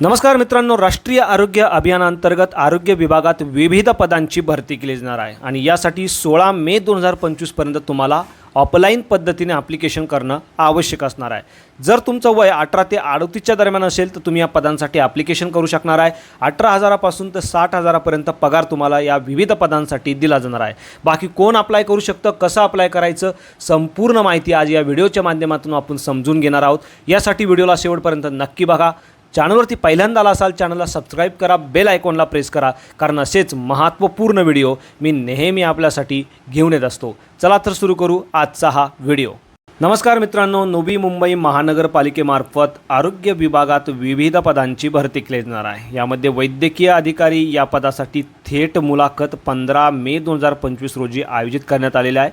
नमस्कार मित्रांनो राष्ट्रीय आरोग्य अभियानांतर्गत आरोग्य विभागात विविध पदांची भरती केली जाणार आहे. आणि यासाठी सोळा मे दोन हजार पंचवीसपर्यंत तुम्हाला ऑफलाईन पद्धतीने ॲप्लिकेशन करणं आवश्यक असणार आहे. जर तुमचं वय अठरा ते अडतीसच्या दरम्यान असेल तर तुम्ही या पदांसाठी ॲप्लिकेशन करू शकणार आहे. अठरा हजारापासून तर साठ हजारापर्यंत पगार तुम्हाला या विविध पदांसाठी दिला जाणार आहे. बाकी कोण अप्लाय करू शकतं कसं अप्लाय करायचं संपूर्ण माहिती आज या व्हिडिओच्या माध्यमातून आपण समजून घेणार आहोत. यासाठी व्हिडिओला शेवटपर्यंत नक्की बघा. चॅनलवरती पहिल्यांदा आला असाल चॅनलला सबस्क्राईब करा बेल आयकॉनला प्रेस करा कारण असेच महत्त्वपूर्ण व्हिडिओ मी नेहमी आपल्यासाठी घेऊन येत असतो. चला तर सुरू करू आजचा हा व्हिडिओ नमस्कार मित्रांनो नवी मुंबई महानगरपालिकेमार्फत आरोग्य विभागात विविध पदांची भरती केली जाणार आहे. यामध्ये वैद्यकीय अधिकारी या पदासाठी थेट मुलाखत पंधरा मे दोन हजार पंचवीस रोजी आयोजित करण्यात आलेले आहे.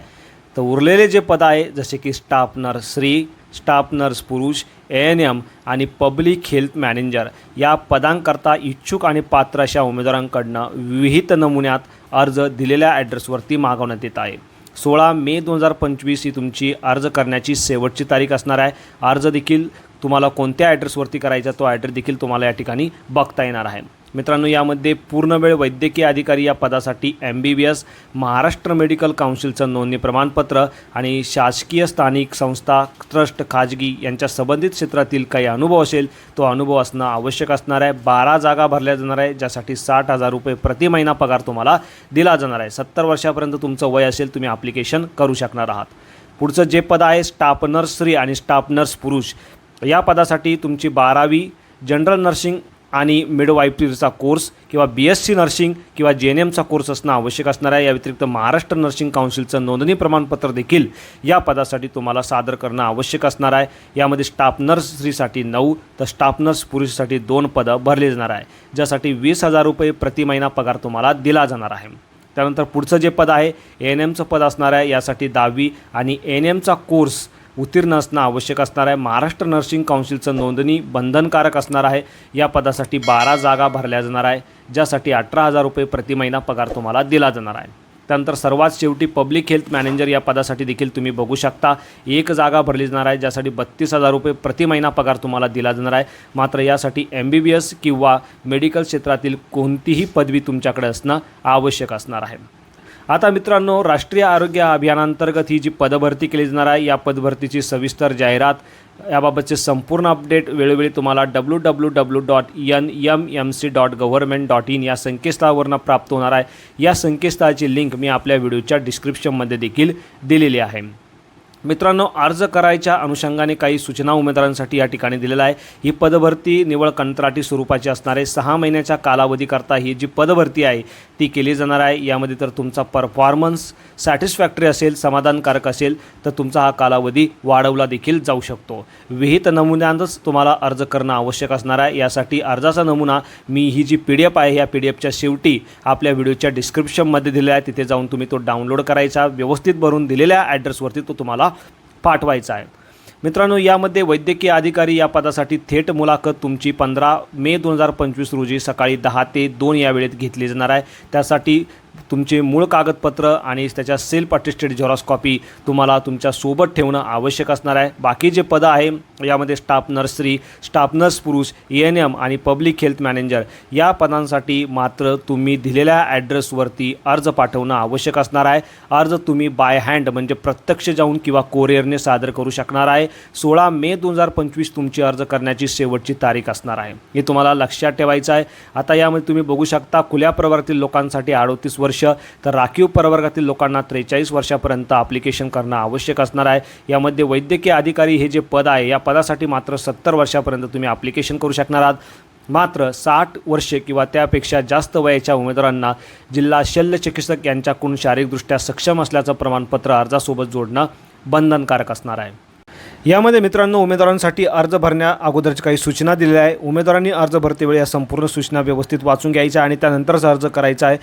तर उरलेले जे पद आहे जसे की स्टाफ नर्सरी स्टाफ नर्स पुरुष ए एन एम आणि पब्लिक हेल्थ मॅनेजर या पदांकरता इच्छुक आणि पात्र अशा उमेदवारांकडनं विहित नमुन्यात अर्ज दिलेल्या ॲड्रेसवरती मागवण्यात येत आहे. सोळा मे दोन हजार पंचवीस ही तुमची अर्ज करण्याची शेवटची तारीख असणार आहे. अर्ज देखील तुम्हाला कोणत्या ॲड्रेसवरती करायचा तो ॲड्रेस देखील तुम्हाला या ठिकाणी बघता येणार आहे. मित्रांनो यामध्ये पूर्णवेळ वैद्यकीय अधिकारी या पदासाठी M B B S Maharashtra medical काउन्सिलचं नोंदणी प्रमाणपत्र आणि शासकीय स्थानिक संस्था ट्रस्ट खाजगी यांच्या संबंधित क्षेत्रातील काही अनुभव असेल तो अनुभव असणं आवश्यक असणार आहे. बारा जागा भरल्या जाणार आहे ज्यासाठी साठ हजार रुपये प्रति महिना पगार तुम्हाला दिला जाणार आहे. सत्तर वर्षापर्यंत तुमचं वय असेल तुम्ही ॲप्लिकेशन करू शकणार आहात. पुढचं जे पद आहे स्टाफ नर्स स्त्री आणि स्टाफ नर्स पुरुष. या पदासाठी तुमची बारावी जनरल नर्सिंग आणि मिडवाईफरीचा कोर्स किंवा बी एस सी नर्सिंग किंवा जे एन एमचा कोर्स असणं आवश्यक असणार आहे. या व्यतिरिक्त महाराष्ट्र नर्सिंग काउन्सिलचं नोंदणी प्रमाणपत्र देखील या पदासाठी तुम्हाला सादर करणं आवश्यक असणार आहे. यामध्ये स्टाफ नर्स स्त्रीसाठी नऊ तर स्टाफ नर्स पुरुषसाठी दोन पदं भरली जाणार आहे ज्यासाठी वीस हजार रुपये प्रति महिना पगार तुम्हाला दिला जाणार आहे. त्यानंतर पुढचं जे पद आहे ए एन एमचं पद असणार आहे. यासाठी दहावी आणि एन एमचा कोर्स उत्तीर्ण असणं आवश्यक असणार आहे. महाराष्ट्र नर्सिंग काउन्सिलचं नोंदणी बंधनकारक असणार आहे. या पदासाठी बारा जागा भरल्या जाणार आहे ज्यासाठी अठरा हजार रुपये प्रति महिना पगार तुम्हाला दिला जाणार आहे. त्यानंतर सर्वात शेवटी पब्लिक हेल्थ मॅनेजर या पदासाठी देखील तुम्ही बघू शकता. एक जागा भरली जाणार आहे ज्यासाठी बत्तीस हजार रुपये प्रति महिना पगार तुम्हाला दिला जाणार आहे. मात्र यासाठी एम बी बी एस किंवा मेडिकल क्षेत्रातील कोणतीही पदवी तुमच्याकडे असणं आवश्यक असणार आहे. आता मित्रांनो राष्ट्रीय आरोग्य अभियानांतर्गत ही जी पदभरती केली जाणार आहे या पदभरतीची सविस्तर जाहिरात याबाबतचे संपूर्ण अपडेट वेळोवेळी तुम्हाला W W W dot N M M C dot government dot in या संकेतस्थळावरनं प्राप्त होणार आहे. या संकेतस्थळाची लिंक मी आपल्या व्हिडिओच्या डिस्क्रिप्शनमध्ये देखील दिलेली आहे. मित्रांनो अर्ज करायच्या अनुषंगाने काही सूचना उमेदवारांसाठी या ठिकाणी दिलेल्या आहे. ही पदभरती निवळ कंत्राटी स्वरूपाची असणार आहे. सहा महिन्याच्या कालावधीकरता ही जी पदभरती आहे ती केली जाणार आहे. यामध्ये तर तुमचा परफॉर्मन्स सॅटिस्फॅक्टरी असेल समाधानकारक असेल तर तुमचा हा कालावधी वाढवला देखील जाऊ शकतो. विहित नमुन्यातच तुम्हाला अर्ज करणं आवश्यक असणार आहे. यासाठी अर्जाचा नमुना मी ही जी पी डी एफ आहे या पी डी एफच्या शेवटी आपल्या व्हिडिओच्या डिस्क्रिप्शनमध्ये दिलेला आहे. तिथे जाऊन तुम्ही तो डाउनलोड करायचा. व्यवस्थित भरून दिलेल्या ॲड्रेसवरती तो तुम्हाला पाठवायचा आहे. मित्रांनो यामध्ये वैद्यकीय अधिकारी या पदासाठी थेट मुलाखत तुमची पंधरा मे दोन हजार पंचवीस रोजी सकाळी दहा ते दोन या वेळेत घेतली जाणार आहे. त्यासाठी तुमचे मूळ कागदपत्र आणि त्याच्या सेल्फ अटेस्टेड झेरॉक्स कॉपी तुम्हाला तुमच्यासोबत ठेवणं आवश्यक असणार आहे. बाकी जे पदं आहे यामध्ये स्टाफ नर्सरी स्टाफ नर्स पुरुष ए एन एम आणि पब्लिक हेल्थ मॅनेजर या पदांसाठी मात्र तुम्ही दिलेल्या ॲड्रेसवरती अर्ज पाठवणं आवश्यक असणार आहे. अर्ज तुम्ही बाय हँड म्हणजे प्रत्यक्ष जाऊन किंवा कोरिअरने सादर करू शकणार आहे. सोळा मे दोन हजार पंचवीस तुमची अर्ज करण्याची शेवटची तारीख असणार आहे. हे तुम्हाला लक्षात ठेवायचं आहे. आता यामध्ये तुम्ही बघू शकता खुल्या प्रवर्तील लोकांसाठी अडोतीस वर्ष तर राखीव प्रवर्गातील लोकांना त्रेचाळीस वर्षापर्यंत ॲप्लिकेशन करणं आवश्यक असणार आहे. यामध्ये वैद्यकीय अधिकारी हे जे पद आहे या पदासाठी मात्र सत्तर वर्षापर्यंत तुम्ही ॲप्लिकेशन करू शकणार आहात. मात्र साठ वर्षे किंवा त्यापेक्षा जास्त वयाच्या उमेदवारांना जिल्हा शल्य चिकित्सक यांच्याकडून शारीरिकदृष्ट्या सक्षम असल्याचं प्रमाणपत्र अर्जासोबत जोडणं बंधनकारक असणार आहे. यामध्ये मित्रांनो उमेदवारांसाठी अर्ज भरण्या अगोदरच्या काही सूचना दिलेल्या आहे उमेदवारांनी अर्ज भरतेवेळी या संपूर्ण सूचना व्यवस्थित वाचून घ्यायच्या आणि त्यानंतरच अर्ज करायचा आहे.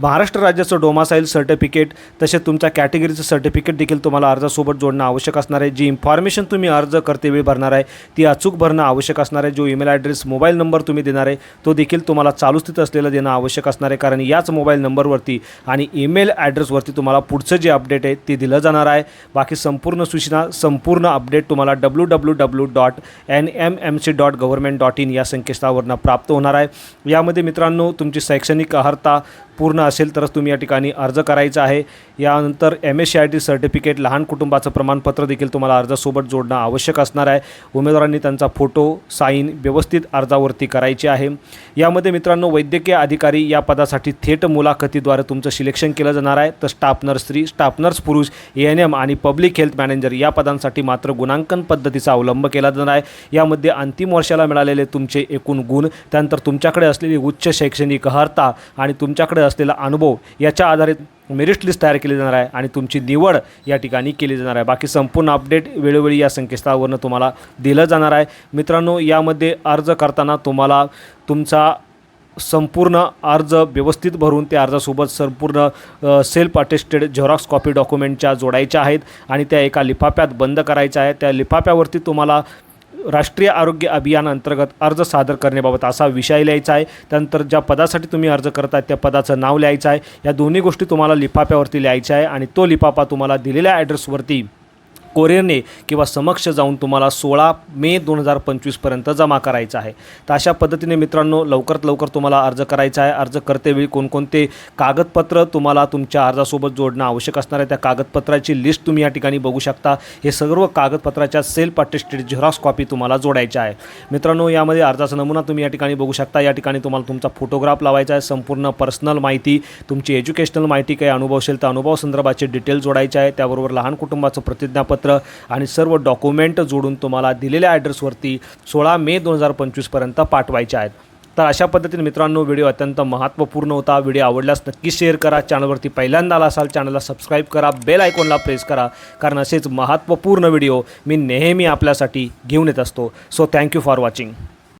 महाराष्ट्र राज्याचं डोमासाईल सर्टिफिकेट तसेच तुमच्या कॅटेगरीचं सर्टिफिकेट देखील तुम्हाला अर्जासोबत जोडणं आवश्यक असणार आहे. जी इन्फॉर्मेशन तुम्ही अर्ज करतेवेळी भरणार आहे ती अचूक भरणं आवश्यक असणार आहे. जो ईमेल ॲड्रेस मोबाईल नंबर तुम्ही देणार आहे तो देखील तुम्हाला चालू स्थित असलेला देणं आवश्यक असणार आहे. कारण याच मोबाईल नंबरवरती आणि ईमेल ॲड्रेसवरती तुम्हाला पुढचं जे अपडेट आहे ते दिलं जाणार आहे. बाकी संपूर्ण सूचना संपूर्ण अपडेट तुम्हाला W W W dot N M M C dot government dot in या संकेतस्थळावरनं प्राप्त होणार आहे. यामध्ये मित्रांनो तुमची शैक्षणिक अर्हता पूर्ण असेल तरच तुम्ही या ठिकाणी अर्ज करायचा आहे. यानंतर M S C I T certificate लहान कुटुंबाचं प्रमाणपत्र देखील तुम्हाला अर्जासोबत जोडणं आवश्यक असणार आहे. उमेदवारांनी त्यांचा फोटो साईन व्यवस्थित अर्जावरती करायची आहे. यामध्ये मित्रांनो वैद्यकीय अधिकारी या पदासाठी थेट मुलाखतीद्वारे तुमचं सिलेक्शन केलं जाणार आहे. तर स्टाफ नर्स स्त्री स्टाफ नर्स पुरुष ए एन एम आणि पब्लिक हेल्थ मॅनेजर या पदांसाठी मात्र गुणांकन पद्धतीचा अवलंब केला जाणार आहे. यामध्ये अंतिम वर्षाला मिळालेले तुमचे एकूण गुण त्यानंतर तुमच्याकडे असलेली उच्च शैक्षणिक अर्हता आणि तुमच्याकडे असलेला अनुभव याच्या आधारे मेरिट लिस्ट तयार केली जाणार आहे आणि तुमची निवड या ठिकाणी केली जाणार आहे. बाकी संपूर्ण अपडेट वेळोवेळी या संकेतस्थळावरनं तुम्हाला दिलं जाणार आहे. मित्रांनो यामध्ये अर्ज करताना तुम्हाला तुमचा संपूर्ण अर्ज व्यवस्थित भरून त्या अर्जासोबत संपूर्ण सेल्फ अटेस्टेड झेरॉक्स कॉपी डॉक्युमेंटच्या जोडायच्या आहेत आणि त्या एका लिफाफ्यात बंद करायच्या आहेत. त्या लिफाफ्यावरती तुम्हाला राष्ट्रीय आरोग्य अभियान अंतर्गत अर्ज सादर करण्याबाबत असा विषय लिहायचा आहे. त्यानंतर ज्या पदासाठी तुम्ही अर्ज करताय त्या पदाचं नाव लिहायचं आहे. या दोन्ही गोष्टी तुम्हाला लिफाफ्यावरती लिहायच्या आहे आणि तो लिफाफा तुम्हाला दिलेल्या ॲड्रेसवरती कोरिअरने किंवा समक्ष जाऊन तुम्हाला सोळा मे दोन हजार पंचवीसपर्यंत जमा करायचा आहे. तर अशा पद्धतीने मित्रांनो लवकरात लवकर तुम्हाला अर्ज करायचा आहे. अर्ज करतेवेळी कोणकोणते कागदपत्र तुम्हाला तुमच्या अर्जासोबत जोडणं आवश्यक असणार आहे. त्या कागदपत्राची लिस्ट तुम्ही या ठिकाणी बघू शकता. हे सर्व कागदपत्राच्या सेल्फ अटेस्टेड झेरॉक्स कॉपी तुम्हाला जोडायच्या आहे. मित्रांनो यामध्ये अर्जाचा नमुना तुम्ही या ठिकाणी बघू शकता. या ठिकाणी तुम्हाला तुमचा फोटोग्राफ लावायचा आहे. संपूर्ण पर्सनल माहिती तुमची एज्युकेशनल माहिती काही अनुभव असेल तर अनुभव संदर्भाचे डिटेल जोडायचे आहे. त्याबरोबर लहान कुटुंबाचं प्रतिज्ञापत्र आणि सर्व डॉक्युमेंट जोडून तुम्हाला दिलेल्या ॲड्रेसवरती सोळा मे दोन हजार पंचवीसपर्यंत पाठवायचे आहेत. तर अशा पद्धतीने मित्रांनो व्हिडिओ अत्यंत महत्त्वपूर्ण होता. व्हिडिओ आवडल्यास नक्की शेअर करा. चॅनलवरती पहिल्यांदा आला असाल चॅनलला सबस्क्राईब करा. बेल आयकॉनला प्रेस करा. कारण असेच महत्त्वपूर्ण व्हिडिओ मी नेहमी आपल्यासाठी घेऊन येत असतो. So thank you for watching